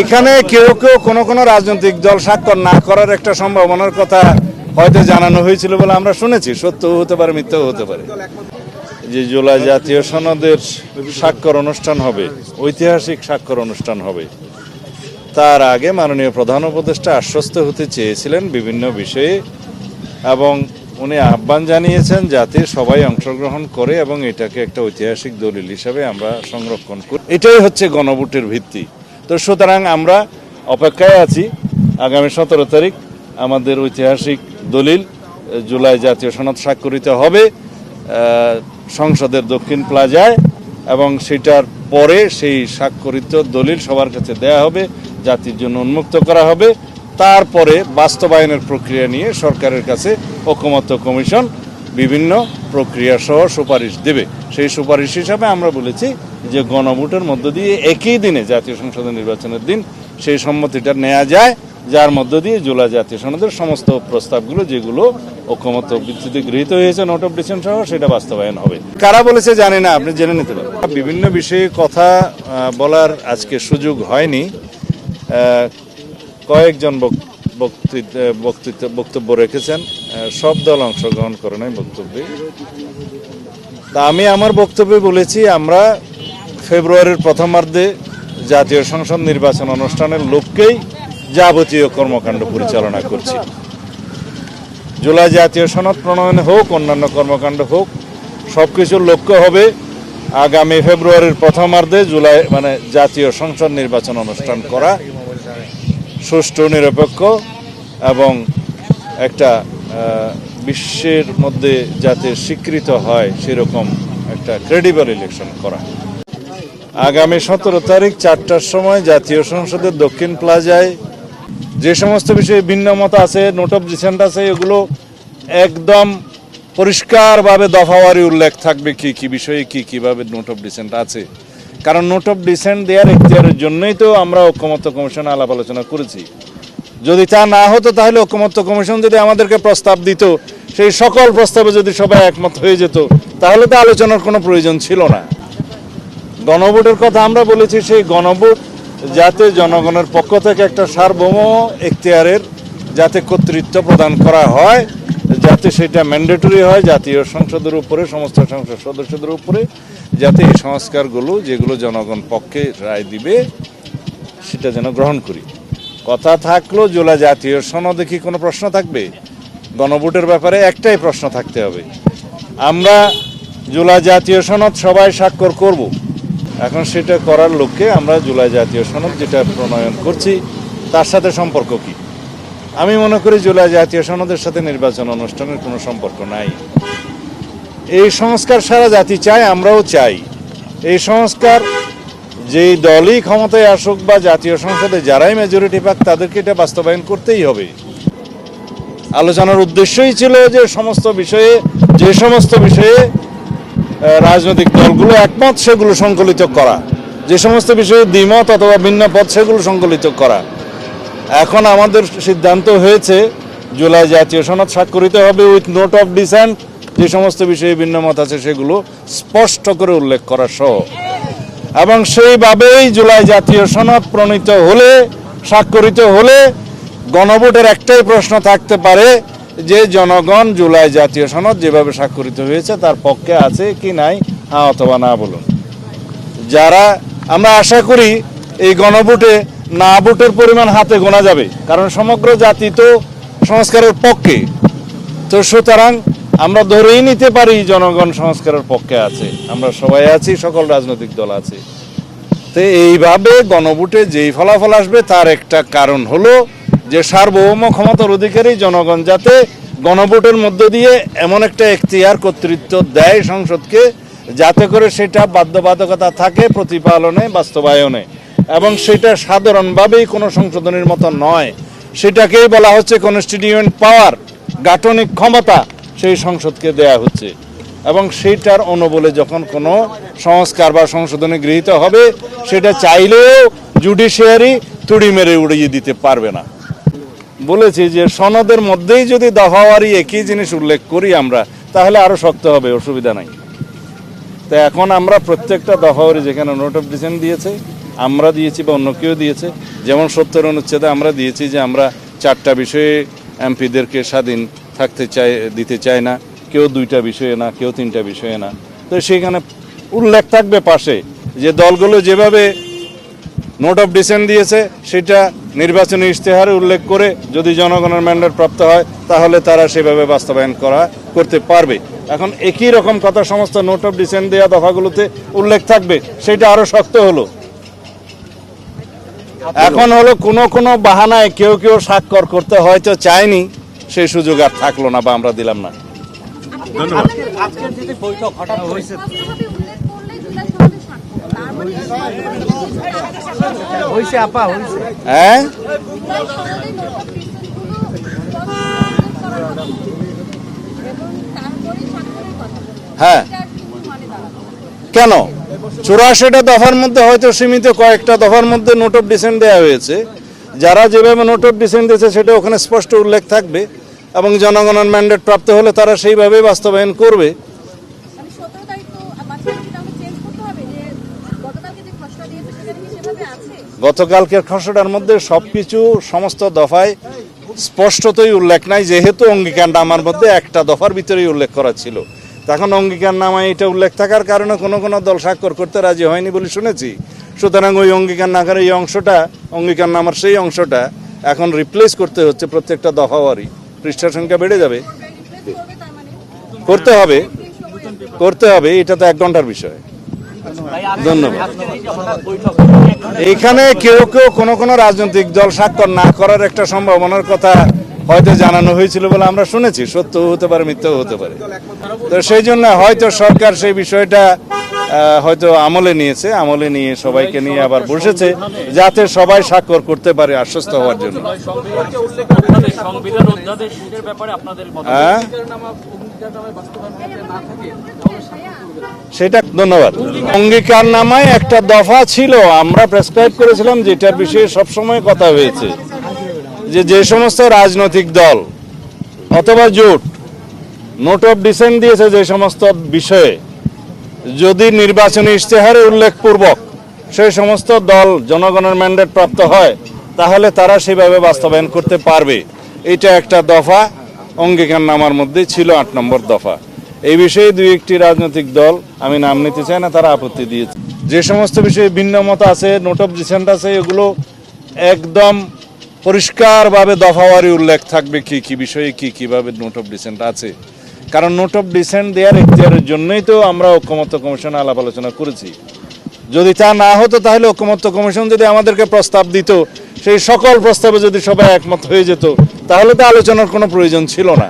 এখানে কেউ কেউ কোনো কোনো রাজনৈতিক দল স্বাক্ষর না করার একটা সম্ভাবনার কথা হয়তো জানানো হয়েছিল বলে আমরা শুনেছি। সত্য হতে পারে, মিথ্যাও হতে পারে। যে জুলাই জাতীয় সনদের স্বাক্ষর অনুষ্ঠান হবে, ঐতিহাসিক স্বাক্ষর অনুষ্ঠান হবে, তার আগে মাননীয় প্রধান উপদেষ্টা আশ্বস্ত হতে চেয়েছিলেন বিভিন্ন বিষয়ে এবং উনি আহ্বান জানিয়েছেন যাতে সবাই অংশগ্রহণ করে এবং এটাকে একটা ঐতিহাসিক দলিল হিসাবে আমরা সংরক্ষণ করি। এটাই হচ্ছে গণভোটের ভিত্তি। তো সুতরাং আমরা অপেক্ষায় আছি। আগামী সতেরো তারিখ আমাদের ঐতিহাসিক দলিল, জুলাই জাতীয় সনদ স্বাক্ষরিত হবে সংসদের দক্ষিণ প্লাজায়, এবং সেটার পরে সেই স্বাক্ষরিত দলিল সবার কাছে দেয়া হবে, জাতির জন্য উন্মুক্ত করা হবে। তারপরে বাস্তবায়নের প্রক্রিয়া নিয়ে সরকারের কাছে ঐকমত্য কমিশন বিভিন্ন প্রক্রিয়া সহ সুপারিশ দেবে। সেই সুপারিশ হিসাবে আমরা বলেছি যে গণভোটের মধ্য দিয়ে একই দিনে জাতীয় সংসদ নির্বাচনের দিন সেই সম্মতিটা নেওয়া যায়, যার মধ্য দিয়ে জুলাই জাতীয় সনদের সমস্ত প্রস্তাবগুলো যেগুলো ঐকমত্য ভিত্তিতে গৃহীত হয়েছে নোট অফ ডিসিশন সহ, সেটা বাস্তবায়ন হবে। কারা বলেছে জানি না, আপনি জেনে নিতে পারেন। বিভিন্ন বিষয়ে কথা বলার আজকে সুযোগ হয়নি। কয়েকজন বক- বক্তৃতা বক্তৃত্ব বক্তব্য রেখেছেন। সব দল অংশগ্রহণ করে নাই বক্তব্যে। তা আমি আমার বক্তব্যে বলেছি, আমরা ফেব্রুয়ারির প্রথমার্ধে জাতীয় সংসদ নির্বাচন অনুষ্ঠানের লোককেই যাবতীয় কর্মকাণ্ড পরিচালনা করছি। জুলাই জাতীয় সনদ প্রণয়ন হোক, অন্যান্য কর্মকাণ্ড হোক সব কিছুর লক্ষ্য হবে আগামী ফেব্রুয়ারির প্রথমার্ধে জুলাই মানে জাতীয় সংসদ নির্বাচন অনুষ্ঠান করা। সুষ্ঠু, নিরপেক্ষ এবং একটা বিশ্বের মধ্যে যাতে স্বীকৃত হয় সেরকম একটা ক্রেডিবল ইলেকশন করা। আগামী সতেরো তারিখ চারটার সময় জাতীয় সংসদের দক্ষিণ প্লাজায় যে সমস্ত বিষয়ে ভিন্ন মত আছে নোট অফ ডিসেন্ট আছে, এগুলো একদম পরিষ্কারভাবে দফাওয়ারি উল্লেখ থাকবে কি কি বিষয়ে, কি কীভাবে নোট অফ ডিসেন্ট আছে। কারণ নোট অফ ডিসেন্ট দেওয়ার এখতিয়ারের জন্যই তো আমরা ঐক্যমত্য কমিশনে আলাপ আলোচনা করেছি। যদি তা না হতো তাহলে ঐক্যমত্য কমিশন যদি আমাদেরকে প্রস্তাব দিত, সেই সকল প্রস্তাবে যদি সবাই একমত হয়ে যেত, তাহলে তো আলোচনার কোনো প্রয়োজন ছিল না। গণভোটের কথা আমরা বলেছি, সেই গণভোট যাতে জনগণের পক্ষ থেকে একটা সার্বভৌম এখতিয়ারের যাতে কর্তৃত্ব প্রদান করা হয় যাতে সেটা ম্যান্ডেটরি হয় জাতীয় সংসদের উপরে, সমস্ত সংসদ সদস্যদের উপরে, যাতে এই সংস্কারগুলো যেগুলো জনগণ পক্ষে রায় দিবে, সেটা যেন গ্রহণ করি। কথা থাকল, জোলা জাতীয় সনদে কি কোনো প্রশ্ন থাকবে? গণভোটের ব্যাপারে একটাই প্রশ্ন থাকতে হবে। আমরা জুলাই জাতীয় সনদ সবাই স্বাক্ষর করব। এখন সেটা করার লক্ষ্যে আমরা জুলাই জাতীয় সনদ যেটা প্রণয়ন করছি, তার সাথে সম্পর্ক কি? আমি মনে করি জুলাই জাতীয় সনদের সাথে নির্বাচন অনুষ্ঠানের কোনো সম্পর্ক নাই। এই সংস্কার সারা জাতি চায়, আমরাও চাই। এই সংস্কার যেই দলই ক্ষমতায় আসুক বা জাতীয় সংসদে যারাই মেজরিটি পাক, তাদেরকে এটা বাস্তবায়ন করতেই হবে। আলোচনার উদ্দেশ্যই ছিল যে সমস্ত বিষয়ে, যে সমস্ত বিষয়ে রাজনৈতিক দলগুলো একমত, সেগুলো সংকলিত করা। যে সমস্ত বিষয়ে দ্বিমত অথবা ভিন্ন পথ সেগুলো সংকলিত করা। এখন আমাদের সিদ্ধান্ত হয়েছে, জুলাই জাতীয় সনদ স্বাক্ষরিত হবে উইথ নোট অফ ডিসেন্ট যে সমস্ত বিষয়ে ভিন্ন মত আছে সেগুলো স্পষ্ট করে উল্লেখ করা সহ। এবং সেইভাবেই জুলাই জাতীয় সনদ প্রণীত হলে, স্বাক্ষরিত হলে গণভোটের একটাই প্রশ্ন থাকতে পারে যে জনগণ জুলাই জাতীয় সনদ যেভাবে স্বাক্ষরিত হয়েছে তার পক্ষে আছে কি নাই হ্যাঁ অথবা না বলুন। যারা, আমরা আশা করি এই গণভোটে না ভোটের পরিমাণ হাতে গোনা যাবে, কারণ সমগ্র জাতি তো সংস্কারের পক্ষে। তো সুতরাং আমরা ধরেই নিতে পারি জনগণ সংস্কারের পক্ষে আছে। আমরা সবাই আছি, সকল রাজনৈতিক দল আছে। তো এইভাবে গণভোটে যেই ফলাফল আসবে তার একটা কারণ হলো যে সার্বভৌম ক্ষমতার অধিকারী জনগণ যাতে গণভোটের মধ্য দিয়ে এমন একটা এখতিয়ার, কর্তৃত্ব দেয় সংসদকে, যাতে করে সেটা বাধ্যবাধকতা থাকে প্রতিপালনে, বাস্তবায়নে। এবং সেটা সাধারণভাবেই কোনো সংশোধনের মতো নয়। সেটাকেই বলা হচ্ছে কনস্টিটিউয়েন্ট পাওয়ার গাঠনিক ক্ষমতা সেই সংসদকে দেয়া হচ্ছে। এবং সেইটার অনুবলে যখন কোনো সংস্কার বা সংশোধনে গৃহীত হবে, সেটা চাইলেও জুডিশিয়ারি তুড়ি মেরে উড়িয়ে দিতে পারবে না। বলেছি যে সনদের মধ্যেই যদি দফাওয়ারি একই জিনিস উল্লেখ করি আমরা, তাহলে আরও শক্ত হবে, অসুবিধা নাই। তো এখন আমরা প্রত্যেকটা দফাওয়ারি যেখানে নোট অফ ডিসেন্ট দিয়েছে আমরা দিয়েছি বা অন্য কেউ দিয়েছে। যেমন সত্তর অনুচ্ছেদে আমরা দিয়েছি যে আমরা চারটা বিষয়ে এমপিদেরকে স্বাধীন থাকতে চাই, দিতে চাই না। কেউ দুইটা বিষয়ে না, কেউ তিনটা বিষয়ে না। তো সেখানে উল্লেখ থাকবে পাশে যে দলগুলো যেভাবে নোট অফ ডিসেন্ট দিয়েছে, সেটা নির্বাচনী ইশতেহারে উল্লেখ করে যদি জনগণের ম্যান্ডেট প্রাপ্ত হয়, তাহলে তারা সেভাবে বাস্তবায়ন করা, করতে পারবে। এখন একই রকম কথা সমস্ত নোট অফ ডিসেন্ট দেওয়া দফাগুলোতে উল্লেখ থাকবে, সেটা আরও শক্ত হলো। এখন হলো কোনো কোনো বাহানায় কেউ কেউ স্বাক্ষর করতে হয়তো চায়নি সেই সুযোগ আর থাকল না বা আমরা দিলাম না। ধন্যবাদ। মানে হ্যাঁ? হ্যাঁ। মানে কেন? চুরাশিটা দফার মধ্যে হয়তো সীমিত কয়েকটা দফার মধ্যে নোট অফ ডিসেন্ট দেওয়া হয়েছে। যারা যেভাবে নোট অফ ডিসেন্ট দিয়েছে সেটা ওখানে স্পষ্ট উল্লেখ থাকবে এবং জনগণের ম্যান্ডেট প্রাপ্ত হলে তারা সেইভাবেই বাস্তবায়ন করবে। মানে গতকালকের খসড়ার মধ্যে সবকিছু সমস্ত দফায় স্পষ্টতই উল্লেখ নাই যেহেতু অঙ্গীকারটা আমার মধ্যে একটা দফার ভিতরেই উল্লেখ করা ছিল। তখন অঙ্গীকারনামায় এটা উল্লেখ থাকার কারণে কোনো কোনো দল স্বাক্ষর করতে রাজি হয়নি বলে শুনেছি। সুতরাং ওই অঙ্গীকারনামার এই অংশটা, অঙ্গীকার নামার সেই অংশটা এখন রিপ্লেস করতে হচ্ছে প্রত্যেকটা দফাওয়ারি পৃষ্ঠা সংখ্যা বেড়ে যাবে। করতে হবে। করতে হবে। এটা তো এক ঘণ্টার বিষয়। ধন্যবাদ। এইখানে কেউ কেউ কোনো কোনো রাজনৈতিক দল স্বাক্ষর না করার একটা সম্ভাবনার কথা হয়তো জানানো হয়েছিল বলে আমরা শুনেছি সত্য হতে পারে মিথ্যাও হতে পারে। তো সেই জন্য হয়তো সরকার সেই বিষয়টা হয়তো আমলে নিয়েছে আমলে নিয়ে সবাইকে নিয়ে আবার বসেছে যাতে সবাই স্বাক্ষর করতে পারে আশ্বস্ত হওয়ার জন্য। হ্যাঁ? সেটা ধন্যবাদ। অঙ্গীকার নামায় একটা দফা ছিল আমরা প্রেসক্রাইব করেছিলাম যেটার বিষয়ে সবসময় কথা হয়েছে। যে যে সমস্ত রাজনৈতিক দল অথবা জোট নোট অফ ডিসেন্ট দিয়েছে যে সমস্ত বিষয়ে, যদি নির্বাচনী ইশতেহারে উল্লেখপূর্বক সেই সমস্ত দল জনগণের ম্যান্ডেট প্রাপ্ত হয়, তাহলে তারা সেভাবে বাস্তবায়ন করতে পারবে। এটা একটা দফা অঙ্গীকার নামার মধ্যে ছিল আট নম্বর দফা। এই বিষয়ে দুই একটি রাজনৈতিক দল, আমি নাম নিতে চাই না, তারা আপত্তি দিয়েছে। যে সমস্ত বিষয়ে ভিন্ন মত আছে, নোট অফ ডিসেন্ট আছে, এগুলো একদম পরিষ্কারভাবে দফাওয়ারি উল্লেখ থাকবে কি কি বিষয়ে, কি কীভাবে নোট অফ ডিসেন্ট আছে। কারণ নোট অফ ডিসেন্ট দেওয়ার ইতিহারের জন্যই তো আমরা ঐক্যমত্য কমিশন আলাপ আলোচনা করেছি। যদি তা না হতো তাহলে ঐক্যমত্য কমিশন যদি আমাদেরকে প্রস্তাব দিত, সেই সকল প্রস্তাবে যদি সবাই একমত হয়ে যেত, তাহলে তো আলোচনার কোনো প্রয়োজন ছিল না।